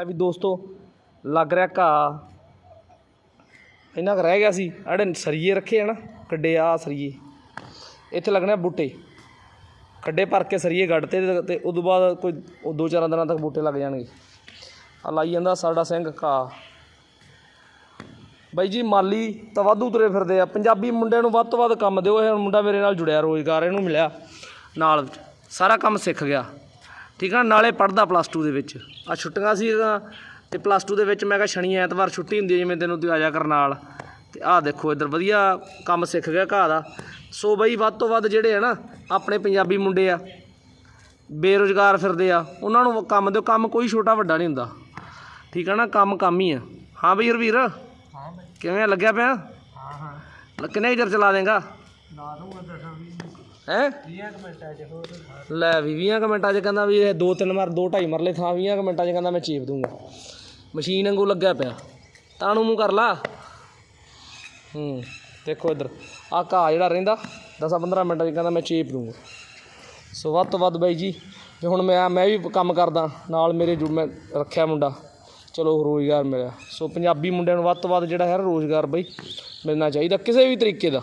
ਇਹ ਵੀ ਦੋਸਤੋ, ਲੱਗ ਰਿਹਾ ਘਾਹ। ਇਹਨਾਂ ਕੁ ਰਹਿ ਗਿਆ ਸੀ ਅੜੇ ਸਰੀਏ ਰੱਖੇ ਆ ਨਾ ਕੱਡੇ ਆ ਸਰੀਏ। ਇੱਥੇ ਲੱਗਣੇ ਆ ਬੂਟੇ। ਖੱਡੇ ਭਰ ਕੇ ਸਰੀਏ ਗੱਡਤੇ ਤੇ ਤੇ ਉਦੋਂ ਬਾਅਦ ਕੋਈ ਉਹ ਦੋ ਚਾਰ ਦਿਨਾਂ ਤੱਕ ਬੂਟੇ ਲੱਗ ਜਾਣਗੇ। ਆ ਲਾਈ ਜਾਂਦਾ ਸਾਡਾ ਸਿੰਘ ਘਾਹ। ਬਾਈ ਜੀ, ਮਾਲੀ ਤਾਂ ਵਾਧੂ ਤੁਰੇ ਫਿਰਦੇ ਆ। ਪੰਜਾਬੀ ਮੁੰਡਿਆਂ ਨੂੰ ਵੱਧ ਤੋਂ ਵੱਧ ਕੰਮ ਦਿਓ, ਇਹ ਮੁੰਡਾ ਮੇਰੇ ਨਾਲ ਜੁੜਿਆ ਰੋਜ਼ਗਾਰ, ਇਹਨੂੰ ਮਿਲਿਆ। ਨਾਲ ਸਾਰਾ ਕੰਮ ਸਿੱਖ ਗਿਆ। ਠੀਕ ਆ ਨਾਲੇ ਪੜਦਾ ਪਲੱਸ 2 ਦੇ ਵਿੱਚ। ਆ ਛੁੱਟੀਆਂ ਸੀ ਤੇ ਪਲੱਸ 2 ਦੇ ਵਿੱਚ ਮੈਂ ਕਿਹਾ ਸ਼ਨੀ ਐਤਵਾਰ ਛੁੱਟੀ ਹੁੰਦੀ ਹੈ ਜਿਵੇਂ ਤੈਨੂੰ ਤੂੰ ਆ ਜਾ ਕਰ ਨਾਲ ਤੇ ਆਹ ਦੇਖੋ ਇੱਧਰ ਵਧੀਆ ਕੰਮ ਸਿੱਖ ਗਿਆ ਘਾਹ ਦਾ। ਸੋ ਬਈ ਵੱਧ ਤੋਂ ਵੱਧ ਜਿਹੜੇ ਆ ਨਾ ਆਪਣੇ ਪੰਜਾਬੀ ਮੁੰਡੇ ਆ ਬੇਰੁਜ਼ਗਾਰ ਫਿਰਦੇ ਆ ਉਹਨਾਂ ਨੂੰ ਕੰਮ ਦਿਓ। ਕੰਮ ਕੋਈ ਛੋਟਾ ਵੱਡਾ ਨਹੀਂ ਹੁੰਦਾ। ਠੀਕ ਆ ਨਾ ਕੰਮ ਕੰਮ ਹੀ ਆ। ਹਾਂ ਬਈ ਰਵੀਰ ਹਾਂ ਬਈ। ਕਿਵੇਂ ਲੱਗਿਆ ਪਿਆ? ਹਾਂ ਹਾਂ। ਕਿੰਨੇ ਚਿਰ ਚਲਾ ਦੇਗਾ? ਹੈ? 20 ਕੁ ਮਿੰਟਾਂ ਲੈ ਵੀ 20 ਕੁ ਮਿੰਟਾਂ 'ਚ ਕਹਿੰਦਾ ਵੀ ਇਹ ਦੋ ਤਿੰਨ ਮਾਰ ਦੋ ਢਾਈ ਮਰਲੇ ਥਾਂ 20 ਕੁ ਮਿੰਟਾਂ 'ਚ ਕਹਿੰਦਾ ਮੈਂ ਚੀਪ ਦੂੰਗਾ। ਮਸ਼ੀਨ ਵਾਂਗੂ ਲੱਗਿਆ ਪਿਆ। ਤਾਂ ਨੂੰ ਮੂੰਹ ਕਰ ਲਾ। ਹੂੰ, ਦੇਖੋ ਇੱਧਰ। ਆਹ ਘਾਹ ਜਿਹੜਾ ਰਹਿੰਦਾ 10 15 ਮਿੰਟਾਂ 'ਚ ਕਹਿੰਦਾ ਮੈਂ ਚੀਪ ਦੂੰਗਾ। ਸੋ ਵੱਧ ਤੋਂ ਵੱਧ ਬਾਈ ਜੀ, ਤੇ ਹੁਣ ਮੈਂ ਮੈਂ ਵੀ ਕੰਮ ਕਰਦਾ, ਨਾਲ ਮੇਰੇ ਜੁੜ ਮੈਂ ਰੱਖਿਆ ਮੁੰਡਾ। ਚਲੋ ਰੋਜ਼ਗਾਰ ਮਿਲਿਆ। ਸੋ ਪੰਜਾਬੀ ਮੁੰਡਿਆਂ ਨੂੰ ਵੱਧ ਤੋਂ ਵੱਧ ਜਿਹੜਾ ਹੈ ਰੋਜ਼ਗਾਰ ਬਈ ਮਿਲਣਾ ਚਾਹੀਦਾ, ਕਿਸੇ ਵੀ ਤਰੀਕੇ ਦਾ।